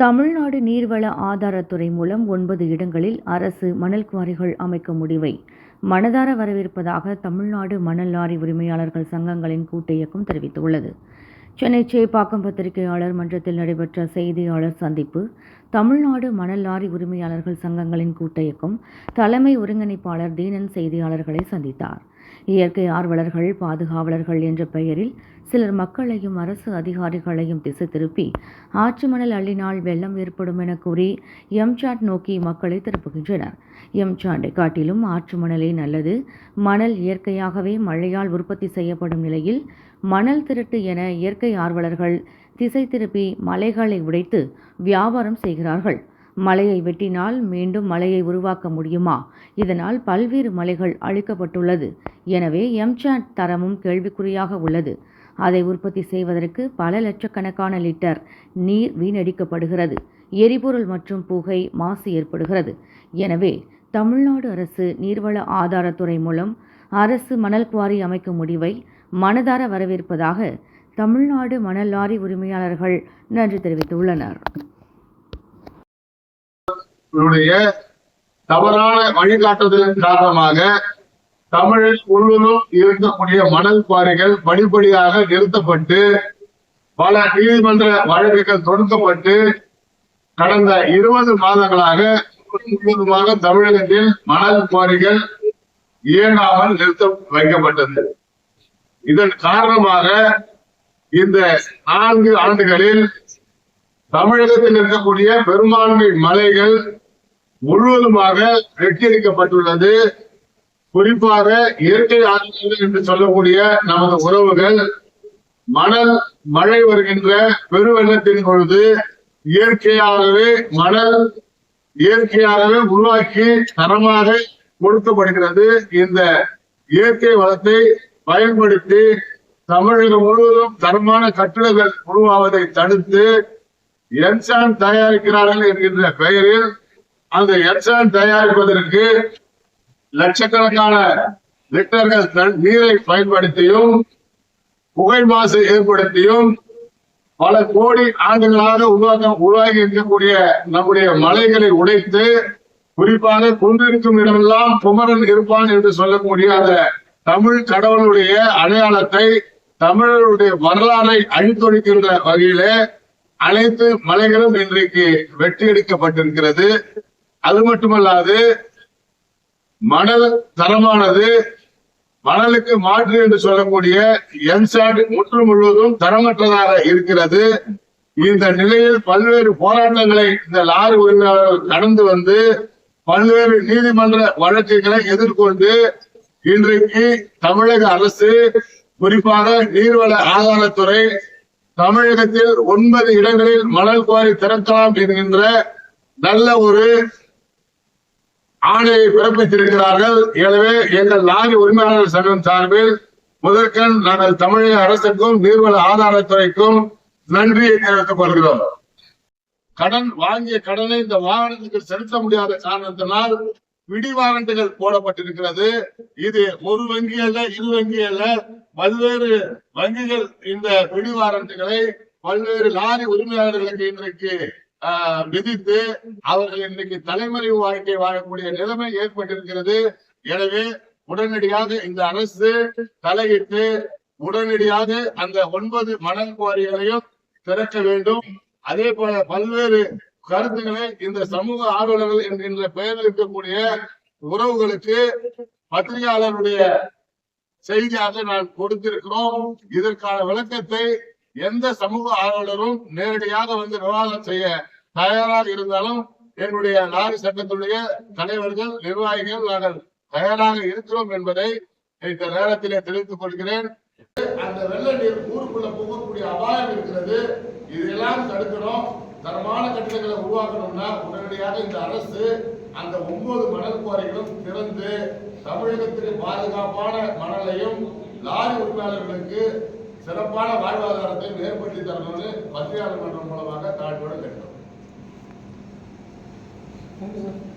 தமிழ்நாடு நீர்வள ஆதாரத்துறை மூலம் ஒன்பது இடங்களில் அரசு மணல் குவாரிகள் அமைக்கும் முடிவை. மனதார வரவேற்பதாக தமிழ்நாடு மணல் லாரி உரிமையாளர்கள் சங்கங்களின் கூட்டு இயக்கம் தெரிவித்துள்ளது. சென்னை சேப்பாக்கம் பத்திரிகையாளர் மன்றத்தில் நடைபெற்ற செய்தியாளர் சந்திப்பு தமிழ்நாடு மணல் லாரி உரிமையாளர்கள் சங்கங்களின் கூட்டயக்கும் தலைமை ஒருங்கிணைப்பாளர் தீனன் செய்தியாளர்களை சந்தித்தார். இயற்கை ஆர்வலர்கள் பாதுகாவலர்கள் என்ற பெயரில் சிலர் மக்களையும் அரசு அதிகாரிகளையும் திசை திருப்பி ஆற்று மணல் அள்ளினால் வெள்ளம் ஏற்படும் என கூறி எம்சாட் நோக்கி மக்களை திருப்புகின்றனர். எம்சாண்டை காட்டிலும் ஆற்று மணலே நல்லது. மணல் இயற்கையாகவே மழையால் உற்பத்தி செய்யப்படும் நிலையில் மணல் திருட்டு என இயற்கை ஆர்வலர்கள் திசை திருப்பி மலைகளை உடைத்து வியாபாரம் செய்கிறார்கள். மலையை வெட்டினால் மீண்டும் மலையை உருவாக்க முடியுமா? இதனால் பல்வேறு மலைகள் அழிக்கப்பட்டுள்ளது. எனவே எம்சாட் தரமும் கேள்விக்குறியாக உள்ளது. அதை உற்பத்தி செய்வதற்கு பல லட்சக்கணக்கான லிட்டர் நீர் வீணடிக்கப்படுகிறது. எரிபொருள் மற்றும் புகை மாசு ஏற்படுகிறது. எனவே தமிழ்நாடு அரசு நீர்வள ஆதாரத்துறை மூலம் அரசு மணல் குவாரி அமைக்கும் முடிவை மனதார வரவேற்பதாக தமிழ்நாடு மணல் லாரி உரிமையாளர்கள் நன்றி தெரிவித்துள்ளனர். தவறான வழிகாட்டுதலின் காரணமாக தமிழ் முழுவதும் இருக்கக்கூடிய மணல் குவாரிகள் படிப்படியாக நிறுத்தப்பட்டு பல நீதிமன்ற வழக்குகள் தொடுக்கப்பட்டு கடந்த இருபது மாதங்களாக முழுவதுமாக தமிழகத்தில் மணல் குவாரிகள் இயங்காமல் நிறுத்த வைக்கப்பட்டது. இதன் காரணமாக இந்த நான்கு ஆண்டுகளில் தமிழகத்தில் இருக்கக்கூடிய பெரும்பான்மை மலைகள் முழுவதுமாக வெட்டியடிக்கப்பட்டுள்ளது குறிப்பாக இயற்கை ஆற்றல்கள் என்று சொல்லக்கூடிய நமது உறவுகள் மணல் மழை வருகின்ற பெருவெள்ளத்தின் பொழுது இயற்கையாகவே மணல் இயற்கையாகவே உருவாக்கி தரமாக கொடுக்கப்படுகிறது. இந்த இயற்கை வளத்தை பயன்படுத்தி தமிழகம் முழுவதும் தரமான கட்டிடங்கள் உருவாவதை தடுத்து என்சான் தயாரிக்கிறார்கள் என்கின்ற பெயரில் அந்த என்சான் தயாரிப்பதற்கு லட்சக்கணக்கான லிட்டர்கள் நீரை பயன்படுத்தியும் புகை மாசு ஏற்படுத்தியும் பல கோடி ஆண்டுகளாக உருவாக்க உருவாகி இருக்கக்கூடிய நம்முடைய மலைகளை உடைத்து குறிப்பாக கொண்டிருக்கும் இடமெல்லாம் குமரன் இருப்பான் என்று சொல்லக்கூடிய அந்த தமிழ் கடவுளுடைய அடையாளத்தை தமிழருடைய வரலாறை அழித்தொழிக்கின்ற வகையிலே அனைத்து மலைகளும் இன்றைக்கு வெற்றி எடுக்கப்பட்டிருக்கிறது அது மட்டுமல்லாது மணல் தரமானது மணலுக்கு மாற்று என்று சொல்லக்கூடிய என்சாட் முற்று முழுவதும் தரமற்றதாக இருக்கிறது. இந்த நிலையில் பல்வேறு போராட்டங்களை இந்த லாரி உரிமையாளர்கள் கடந்து வந்து பல்வேறு நீதிமன்ற வழக்குகளை எதிர்கொண்டு இன்றைக்கு தமிழக அரசு குறிப்பாக நீர்வள ஆதாரத்துறை தமிழகத்தில் ஒன்பது இடங்களில் மணல் குவாரி திறக்கலாம் என்கின்ற நல்ல ஒரு ஆணையை பிறப்பித்திருக்கிறார்கள். எனவே எங்கள் லாரி உரிமையாளர் சங்கம் சார்பில் முதற்கண் நாங்கள் தமிழக அரசுக்கும் நீர்வள ஆதாரத்துறைக்கும் நன்றியை தெரிவித்துக் கொள்கிறோம். கடன் வாங்கிய கடனை இந்த வாகனத்துக்கு செலுத்த முடியாத காரணத்தினால் பிடி வாரண்டுகள் போடப்பட்டிருக்கிறது. இது ஒரு வங்கி அல்ல இரு வங்கி அல்ல. பல்வேறு வங்கிகள் இந்த பிடி வாரண்டுகளை பல்வேறு லாரி உரிமையாளர்களுக்கு இன்றைக்கு விதித்து அவர்கள் இன்றைக்கு தலைமறைவு வாழ்க்கை வாழக்கூடிய நிலைமை ஏற்பட்டிருக்கிறது. எனவே உடனடியாக இந்த அரசு தலையிட்டு உடனடியாக அந்த ஒன்பது மணல் குவாரிகளையும் திறக்க வேண்டும். அதே போல பல்வேறு கருத்துக்களை இந்த சமூக ஆர்வலர்கள் என்கின்ற பெயரில் இருக்கக்கூடிய உறவுகளுக்கு பத்திரிகையாளருடைய செய்தியாக நான் கொடுத்திருக்கிறோம். இதற்கான விளக்கத்தை எந்த சமூக ஆர்வலரும் நேரடியாக வந்து விவாதம் செய்ய தயாராக இருந்தாலும் என்னுடைய லாரி சட்டத்துடைய தலைவர்கள் நிர்வாகிகள் நாங்கள் தயாராக இருக்கிறோம் என்பதை இந்த நேரத்திலே தெரிவித்துக் கொள்கிறேன். அந்த வெள்ள நீர் ஊருக்குள்ள போகக்கூடிய அபாயம் இருக்கிறது. இதெல்லாம் தடுக்கணும். தரமான கட்டிடங்களை உருவாக்கணும்னா உடனடியாக இந்த அரசு அந்த ஒன்பது மணல் குவாரிகளும் திறந்து தமிழகத்திற்கு பாதுகாப்பான மணலையும் லாரி உரிமையாளர்களுக்கு சிறப்பான வாழ்வாதாரத்தை ஏற்படுத்தி தரணும்னு பத்திரிகையாளர் மன்றம் மூலமாக தாழ்வோடு கேட்டோம் Thank you.